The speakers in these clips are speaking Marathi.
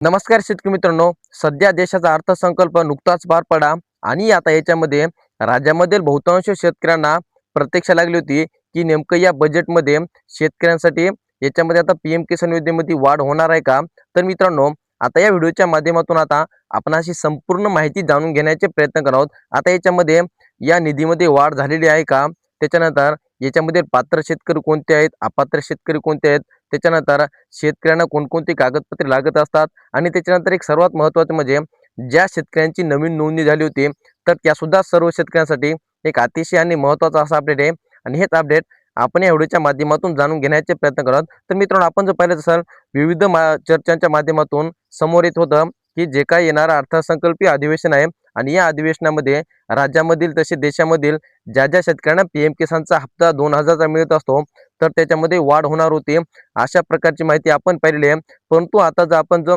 नमस्कार शेतकरी मित्रांनो सध्या देशाचा अर्थसंकल्प नुकताच पार पडा आणि आता याच्यामध्ये राज्यामधील बहुतांश शेतकऱ्यांना प्रतीक्षा लागली होती की नेमकं या बजेटमध्ये शेतकऱ्यांसाठी याच्यामध्ये आता पीएम किसान योजनेमध्ये वाढ होणार आहे का? तर मित्रांनो आता या व्हिडिओच्या माध्यमातून आता आपण अशी संपूर्ण माहिती जाणून घेण्याचे प्रयत्न करत आहोत. आता याच्यामध्ये या निधीमध्ये वाढ झालेली आहे का? त्याच्यानंतर याच्यामध्ये पात्र शेतकरी कोणते आहेत? अपात्र शेतकरी कोणते आहेत? त्याच्यानंतर शेतकऱ्यांना कोणकोणती कागदपत्रे लागत असतात? आणि त्याच्यानंतर एक सर्वात महत्त्वाचं म्हणजे ज्या शेतकऱ्यांची नवीन नोंदणी झाली होती तर त्यासुद्धा सर्व शेतकऱ्यांसाठी एक अतिशय आणि महत्त्वाचा असा अपडेट आहे. आणि हेच अपडेट आपण या व्हिडिओच्या माध्यमातून जाणून घेण्याचे प्रयत्न करत तर मित्रांनो आपण जर पाहिलं असाल विविध मा चर्चांच्या माध्यमातून समोर येत होतं की जे काही येणारं अर्थसंकल्पीय अधिवेशन आहे आणि या अधिवेशनामध्ये राज्यामधील तसे देशामधील ज्या ज्या शेतकऱ्यांना पीएम किसानचा हप्ता दोन हजारचा मिळत असतो तर त्याच्यामध्ये वाढ होणार होती अशा प्रकारची माहिती आपण पाहिलेली आहे. परंतु आता जर आपण जो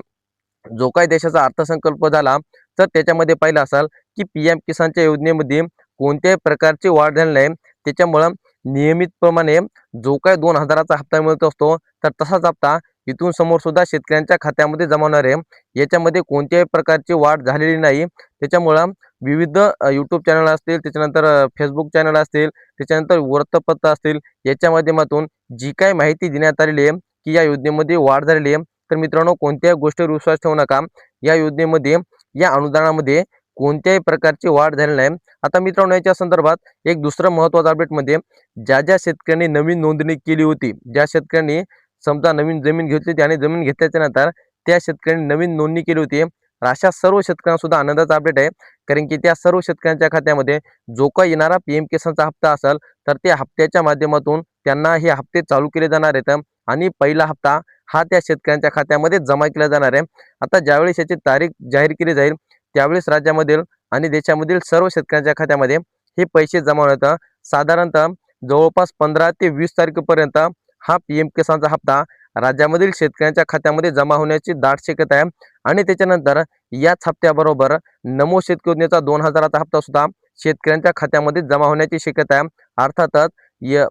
जो काही देशाचा अर्थसंकल्प झाला तर त्याच्यामध्ये पाहिलं असाल की पी एम किसानच्या योजनेमध्ये कोणत्याही प्रकारची वाढ झाली नाही. त्याच्यामुळं नियमितप्रमाणे जो काही दोन हजाराचा हप्ता मिळत असतो तर तसाच हप्ता इथून समोर सुद्धा शेतकऱ्यांच्या खात्यामध्ये जमा होणार आहे. याच्यामध्ये कोणत्याही प्रकारची वाढ झालेली नाही. त्याच्यामुळं विविध यूट्यूब चॅनल असतील त्याच्यानंतर फेसबुक चॅनल असतील त्याच्यानंतर वृत्तपत्र असतील याच्या माध्यमातून जी काही माहिती देण्यात आलेली आहे की या योजनेमध्ये वाढ झालेली आहे. तर मित्रांनो कोणत्याही गोष्टीवर विश्वास ठेवू नका. या योजनेमध्ये या अनुदानामध्ये कोणत्याही प्रकारची वाढ झाली नाही. आता मित्रांनो याच्या संदर्भात एक दुसरं महत्त्वाचं अपडेटमध्ये ज्या ज्या शेतकऱ्यांनी नवीन नोंदणी केली होती ज्या शेतकऱ्यांनी समजा नवीन जमीन घेतली होती आणि जमीन घेतल्याच्या नंतर त्या शेतकऱ्यांनी नवीन नोंदणी केली होती. अशा सर्व शेतकऱ्यांना सुद्धा आनंदाचा अपडेट आहे. कारण की त्या सर्व शेतकऱ्यांच्या खात्यामध्ये जो काही येणारा पी एम किसानचा हप्ता असेल तर त्या हप्त्याच्या माध्यमातून त्यांना हे हप्ते चालू केले जाणार आहेत. आणि पहिला हप्ता हा त्या शेतकऱ्यांच्या खात्यामध्ये जमा केला जाणार आहे. आता ज्यावेळेस याची तारीख जाहीर केली जाईल त्यावेळेस राज्यामधील आणि देशामधील सर्व शेतकऱ्यांच्या खात्यामध्ये हे पैसे जमा होण्यात साधारणतः जवळपास पंधरा ते वीस तारखेपर्यंत हा पी एम किसानचा हप्ता राज्यामधील शेतकऱ्यांच्या खात्यामध्ये जमा होण्याची दाट शक्यता आहे. आणि त्याच्यानंतर याच हप्त्याबरोबर नमो शेतकरी योजनेचा दोन हजाराचा हप्ता सुद्धा शेतकऱ्यांच्या खात्यामध्ये जमा होण्याची शक्यता आहे. अर्थातच य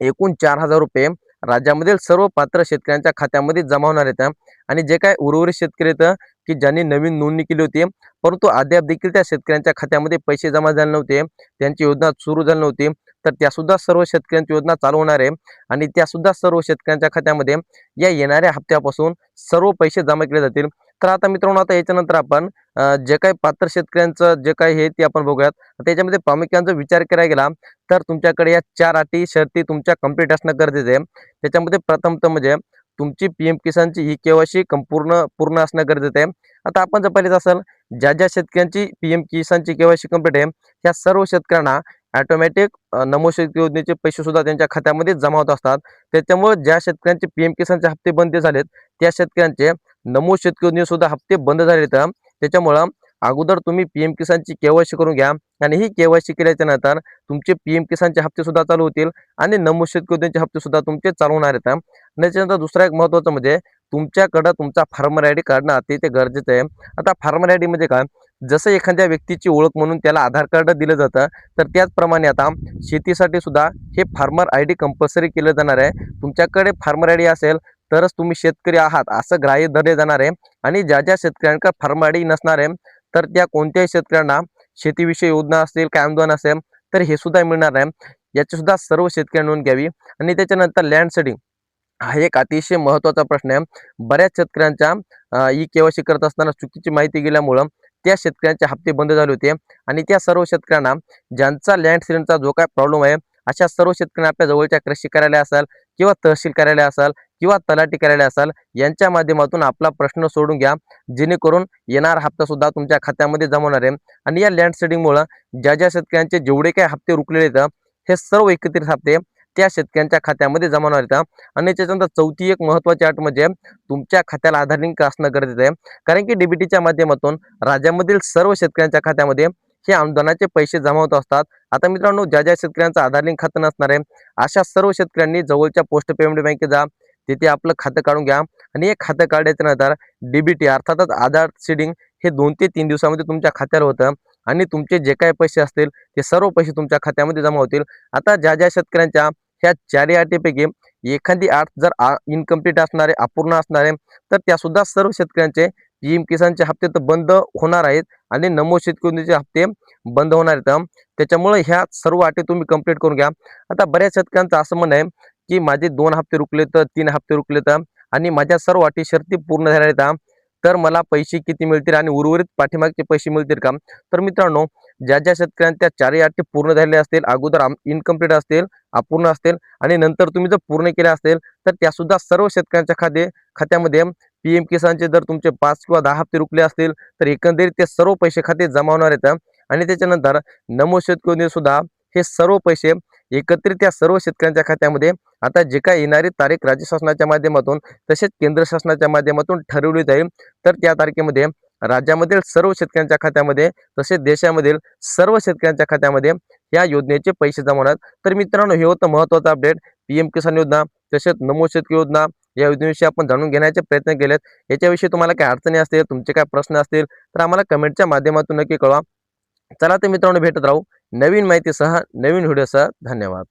एकूण चार हजार रुपये राज्यामधील सर्व पात्र शेतकऱ्यांच्या खात्यामध्ये जमा होणार आहेत. आणि जे काय उर्वरित शेतकरी आहेत की ज्यांनी नवीन नोंदणी केली होती परंतु अद्याप देखील त्या शेतकऱ्यांच्या खात्यामध्ये पैसे जमा झाले नव्हते त्यांची योजना सुरू झाली नव्हती तर त्यासुद्धा सर्व शेतकऱ्यांची योजना चालू होणार आहे. आणि त्यासुद्धा सर्व शेतकऱ्यांच्या खात्यामध्ये या येणाऱ्या हप्त्यापासून सर्व पैसे जमा केले जातील. तर आता मित्रांनो आता याच्यानंतर आपण जे काही पात्र शेतकऱ्यांचं जे काही हे ते आपण बघूयात. त्याच्यामध्ये प्रामुख्याने विचार करायला गेला तर तुमच्याकडे या चार अटी शर्ती तुमच्या कंप्लीट असणं गरजेचं आहे. त्याच्यामध्ये प्रथमतः म्हणजे तुमची पी एम किसानची ही केवायसी संपूर्ण पूर्ण असणं गरजेचं आहे. आता आपण जर पाहिलेच असेल ज्या ज्या शेतकऱ्यांची पी एम किसानची केवायसी कंप्लीट आहे त्या सर्व शेतकऱ्यांना ॲटोमॅटिक नमो शेतकरी योजनेचे पैसे सुद्धा त्यांच्या खात्यामध्ये जमा होत असतात. त्याच्यामुळे ज्या शेतकऱ्यांचे पी एम किसानचे हप्ते बंद झालेत त्या शेतकऱ्यांचे नमो शेतकरी योजने सुद्धा हप्ते बंद झालेत त्याच्यामुळं अगोदर तुम्ही पी एम किसानची केवायसी करून घ्या आणि ही केवायसी केल्याच्यानंतर तुमचे पी एम किसानचे हप्ते सुद्धा चालू होतील आणि नमो शेतकरी योजनेचे हप्ते सुद्धा तुमचे चालू होणार आहेत. त्याच्यानंतर दुसरा एक महत्त्वाचं म्हणजे तुमच्याकडं तुमचा फार्मर आय डी काढणं अतिशय गरजेचं आहे. आता फार्मर आय डी म्हणजे काय? जसं एखाद्या व्यक्तीची ओळख म्हणून त्याला आधार कार्ड दिलं जातं तर त्याचप्रमाणे आता शेतीसाठी सुद्धा हे फार्मर आय डी कंपल्सरी केलं जाणार आहे. तुमच्याकडे फार्मर आय डी असेल तरच तुम्ही शेतकरी आहात असं ग्राह्य धरले जाणार आहे. आणि ज्या ज्या शेतकऱ्यांकडे फार्मर आय डी नसणार आहे तर त्या कोणत्याही शेतकऱ्यांना शेतीविषयी योजना असतील काय अनुदान असेल तर हे सुद्धा मिळणार आहे याची सुद्धा सर्व शेतकऱ्यांनी नोंद घ्यावी. आणि त्याच्यानंतर लँड सेडिंग हा एक अतिशय महत्त्वाचा प्रश्न आहे. बऱ्याच शेतकऱ्यांच्या ई केवायसी करत असताना चुकीची माहिती गेल्यामुळं त्या शेतकऱ्यांचे हप्ते बंद झाले होते. आणि त्या सर्व शेतकऱ्यांना ज्यांचा लँड सिलेंडरचा जो काय प्रॉब्लेम आहे अशा सर्व शेतकऱ्यांना आपल्या जवळच्या कृषी कार्यालय असाल किंवा तहसील कार्यालय असाल किंवा तलाठी कार्यालय असाल यांच्या माध्यमातून आपला प्रश्न सोडून घ्या. जेणेकरून येणारा हप्ता सुद्धा तुमच्या खात्यामध्ये जमा होणार आहे. आणि या लँड सेडिंगमुळं ज्या ज्या शेतकऱ्यांचे जेवढे काही हप्ते रुकलेले आहेत हे सर्व एकत्रित हप्ते त्या शेतकऱ्यांच्या खात्यामध्ये जमा होणार आहेत. आणि त्याच्यानंतर चौथी एक महत्त्वाची अट म्हणजे तुमच्या खात्याला आधार लिंक असणं गरजेचं आहे. कारण की डीबीटीच्या माध्यमातून राज्यामधील सर्व शेतकऱ्यांच्या खात्यामध्ये हे अनुदानाचे पैसे जमा होत असतात. आता मित्रांनो ज्या ज्या शेतकऱ्यांचं आधार लिंक खातं नसणार आहे अशा सर्व शेतकऱ्यांनी जवळच्या पोस्ट पेमेंट बँकेत जा तिथे आपलं खातं काढून घ्या. आणि हे खातं काढल्याच्या नंतर डीबीटी अर्थातच आधार सीडिंग हे दोन ते तीन दिवसामध्ये तुमच्या खात्यावर होतं. आणि तुमचे जे काही पैसे असतील ते सर्व पैसे तुमच्या खात्यामध्ये जमा होतील. आता ज्या ज्या शेतकऱ्यांच्या ह्या चारही अटीपैकी एखादी आठ जर इनकम्प्लीट असणारे अपूर्ण असणारे तर त्या सुद्धा सर्व शेतकऱ्यांचे पीएम किसानचे हप्ते तर बंद होणार आहेत आणि नमो शेतकरीचे हप्ते बंद होणार आहेत. त्याच्यामुळे ह्या सर्व अटी तुम्ही कंप्लीट करून घ्या. आता बऱ्याच शेतकऱ्यांचं असं म्हणणं आहे की माझे दोन हप्ते रुकले तर तीन हप्ते रुकले तर आणि माझ्या सर्व अटी शर्ती पूर्ण झाल्या आहेत तर मला पैसे किती मिळतील आणि उर्वरित पाठीमागचे पैसे मिळतील का? तर मित्रांनो ज्या ज्या शेतकऱ्यांच्या चारही अटी पूर्ण झालेल्या असतील अगोदर इनकम्प्लीट असतील अपूर्ण असतील आणि नंतर तुम्ही जर पूर्ण केले असतील तर त्यासुद्धा सर्व शेतकऱ्यांच्या खाते खात्यामध्ये पी एम किसानचे जर तुमचे पाच किंवा दहा हप्ते रुकले असतील तर एकंदरीत ते सर्व पैसे खाते जमा होणार आहेत. आणि त्याच्यानंतर नमो शेतकरी सुद्धा हे सर्व पैसे एकत्रित या सर्व शेतकऱ्यांच्या खात्यामध्ये आता जे काय येणारी तारीख राज्य शासनाच्या माध्यमातून तसेच केंद्र शासनाच्या माध्यमातून ठरवली जाईल तर त्या तारखेमध्ये राज्यामधील सर्व शेतकऱ्यांच्या खात्यामध्ये तसेच देशामधील सर्व शेतकऱ्यांच्या खात्यामध्ये या योजनेचे पैसे जमा होणार. तर मित्रांनो हे होतं महत्त्वाचं अपडेट. पी एम किसान योजना तसेच नमो शेतकरी योजना या योजनेविषयी आपण जाणून घेण्याचे प्रयत्न केलेत. याच्याविषयी तुम्हाला काही अडचणी असतील तुमचे काय प्रश्न असतील तर आम्हाला कमेंटच्या माध्यमातून नक्की कळवा. चला तर मित्रांनो भेटत राहू नवीन माहितीसह नवीन व्हिडिओसह. धन्यवाद.